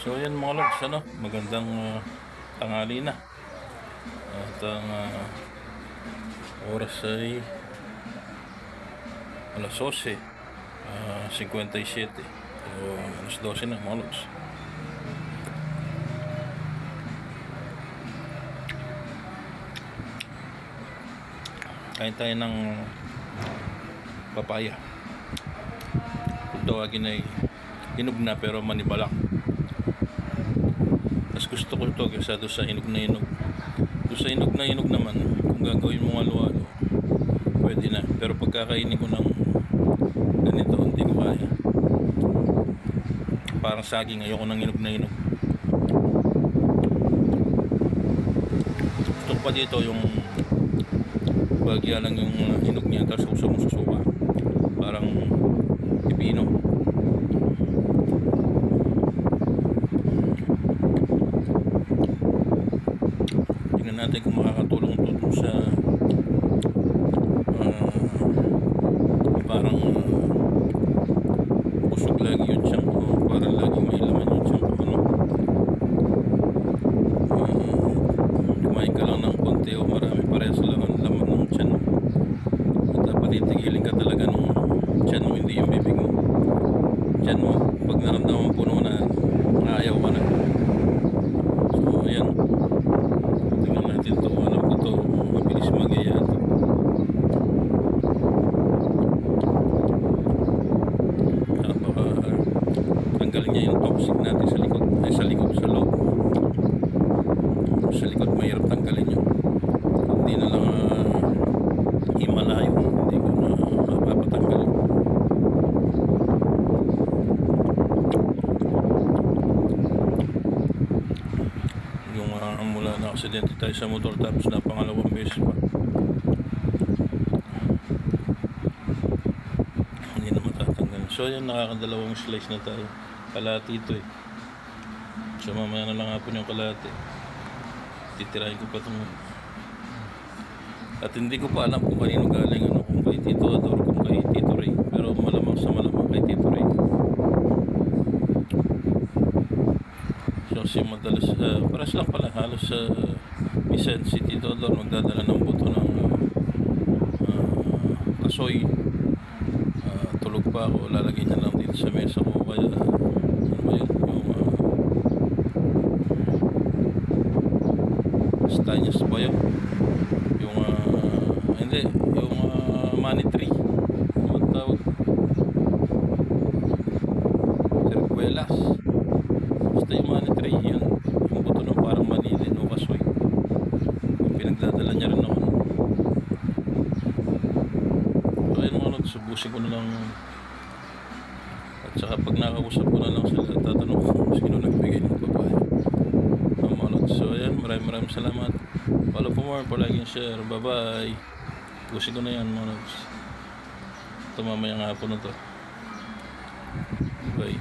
So yan mga lods, ano, magandang uh, tanghali na. At ang uh, oras ay alas 12, uh, 57. So alas 12 na mga lods. Kain tayo ng papaya. Kung tawagin ay hinog na pero manibalak. Gusto ko ito kaysa doon sa hinog na hinog. Doon sa hinog na hinog naman, kung gagawin mo halo-halo, pwede na. Pero pagkakainin ko ng ganito, hindi ko kaya. Parang saging, ayoko ng hinog na hinog. Gusto ko pa dito yung bagya lang yung hinog niya tapos uso mo susuka. Parang pipino. Tingnan natin kung makakatulong ito dun sa ah, parang ah, busog lagi yung ko. Parang lagi may laman yung tiyan ko. Ano? Ah, kumain ka lang ng konti o marami parehas lang ang laman ng tiyan. At dapat itigilin ka talaga ng tiyan mo, hindi yung bibig mo. Tiyan mo, pag naramdaman puno na, ayaw ka na. So, ayan. Tingnan natin to. Alam ko to, mabilis mag-iya to. At baka tanggalin niya yung toxic natin sa likod. Ay, sa likod, sa loob. Sa likod, mahirap tanggalin yun. Hindi na lang uh, himala yung hindi ko na mapapatanggal. Yung uh, mula na aksidente tayo sa motor tapos na pangalawang beses pa. So yan, nakakadalawang slice na tayo. Kalati ito eh. So mamaya na lang hapon yung kalati. Titirahin ko pa itong at hindi ko pa alam kung kanino galing ano, kung kay Tito Ador, kung kay Tito Ray. Pero malamang sa malamang kay Tito Ray. So si madalas, uh, paras lang pala, halos uh, minsan si Tito Ador magdadala ng buto ng uh, kasoy. Uh, tulog pa ako, lalagay niya lang dito sa mesa ko. Kaya, ano ba yun? Yung, uh, Stanyas ba yun? Yung, ah, hindi, yung uh, money tree. Ano ang tawag? Circuelas. Basta yung money tree, yun. Yung buto ng parang manilin o kasoy. Pinagdadala niya rin ako. So, ayun mga lods, subusin ko na lang. At saka pag nakausap ko na lang sila, tatanong ko kung sino nagbigay ng babae. Lods. So, ayan, maraming maraming salamat. Follow for more, for like share. Bye-bye. Pusin ko na yan, mga lods. Ito mamaya nga hapon na to. Bye.